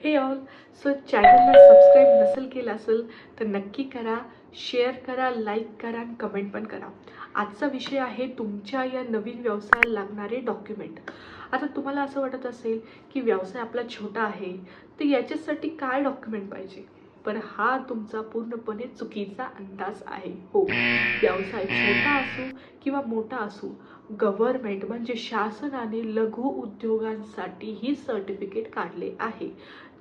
हे all so चॅनलला subscribe नसेल केलं असेल तर नक्की करा शेअर करा लाईक करा आणि कमेंट पण करा. आजचा विषय आहे तुमच्या या नवीन व्यवसायाला लागणारे डॉक्युमेंट आता तुम्हाला असं वाटत असेल की व्यवसाय आपला छोटा आहे तर याच्यासाठी काय डॉक्युमेंट पाहिजे? पण हा तुमचा पूर्णपणे चुकीचा अंदाज आहे. हो व्यवसाय छोटा असो किंवा मोठा असो गव्हर्नमेंट म्हणजे शासनाने लघु उद्योगांसाठी ही सर्टिफिकेट काढले आहे.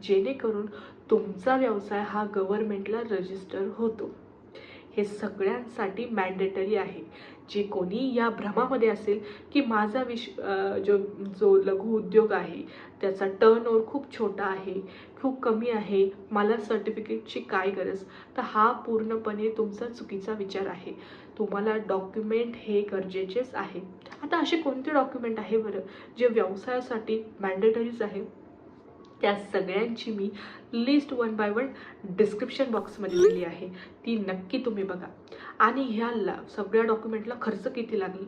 जेणेकरून तुमचा व्यवसाय हा गव्हर्नमेंटला रजिस्टर होतो. हे सगळ्यांसाठी मॅन्डेटरी आहे. जे कोणी या भ्रमामध्ये असेल की माझा विश जो जो लघु उद्योग आहे त्याचा टर्न ओव्हर खूप छोटा आहे खूप कमी आहे मला सर्टिफिकेटची काय गरज? तर हा पूर्णपणे तुमचा चुकीचा विचार आहे. तुम्हाला डॉक्युमेंट हे गरजेचेच आहे. आता असे कोणते डॉक्युमेंट आहे बरं जे व्यवसायासाठी मॅन्डेटरीज आहे? त्या सगळ्यांची मी list one by one description बॉक्समध्ये दिली आहे. ती नक्की तुम्ही बघा. आणि ह्या ला सगळ्या डॉक्युमेंटला खर्च किती लागेल?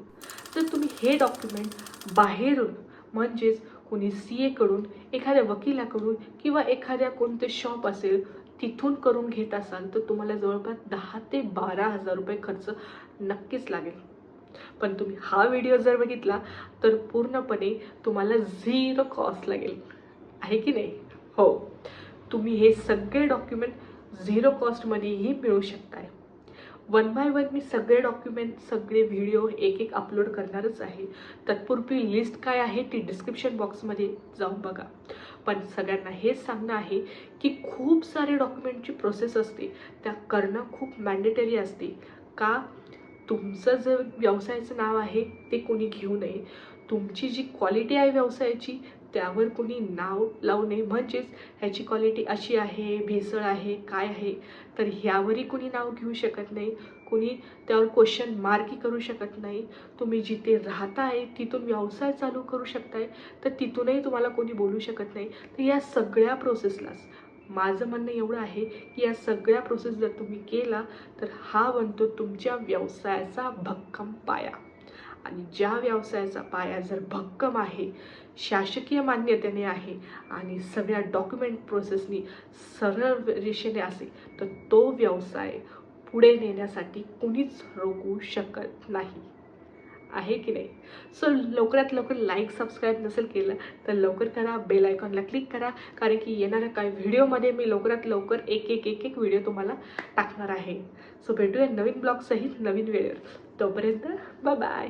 तर तुम्ही हे डॉक्युमेंट बाहेरून म्हणजेच कोणी सी एकडून एखाद्या वकिलाकडून किंवा एखाद्या कोणते शॉप असेल तिथून करून घेत असाल तर तुम्हाला जवळपास दहा ते बारा हजार रुपये खर्च नक्कीच लागेल. पण तुम्ही हा व्हिडिओ जर बघितला तर पूर्णपणे तुम्हाला झिरो कॉस्ट लागेल. आहे की नाही? हो. तुम्ही हे सगळे डॉक्युमेंट झिरो कॉस्टमध्येही मिळू शकताय. वन बाय वन मी सगळे डॉक्युमेंट सगळे व्हिडिओ एक एक अपलोड करणारच आहे. तत्पूर्वी लिस्ट काय आहे ती डिस्क्रिप्शन बॉक्समध्ये जाऊन बघा. पण सगळ्यांना हेच सांगणं आहे की खूप सारे डॉक्युमेंटची प्रोसेस असते. त्या करणं खूप मॅन्डेटरी असते. का? तुमचं जे व्यवसायाचं नाव आहे ते कोणी घेऊ नये. तुमची जी क्वालिटी आहे व्यवसायाची त्यावर कोणी नाव लावू नये. म्हणजेच ह्याची क्वालिटी अशी आहे भेसळ आहे काय आहे तर ह्यावरही कोणी नाव घेऊ शकत नाही. कोणी त्यावर क्वेश्चन मार्कही करू शकत नाही. तुम्ही जिथे राहताय तिथून व्यवसाय चालू करू शकताय तर तिथूनही तुम्हाला कोणी बोलू शकत नाही. तर या सगळ्या प्रोसेसलाच माझं म्हणणं एवढं आहे की या सगळ्या प्रोसेस जर तुम्ही केला तर हा बनतो तुमच्या व्यवसायाचा भक्कम पाया. आणि ज्या व्यवसायाचा पाया जर भक्कम आहे शासकीय मान्यतेने आहे आणि सगळ्या डॉक्युमेंट प्रोसेसनी सरळ रेषेने असेल तर तो व्यवसाय पुढे नेण्यासाठी कुणीच रोखू शकत नाही. आहे की नाही? सो लवकरात लवकर लाईक सबस्क्राईब नसेल केलं तर लवकर करा बेल आयकॉनला क्लिक करा कारण की येणाऱ्या काही व्हिडिओमध्ये मी लवकरात लवकर एक एक एक एक व्हिडिओ तुम्हाला टाकणार आहे. सो भेटूया नवीन ब्लॉगसहित नवीन वेळेवर. तोपर्यंत बाय बाय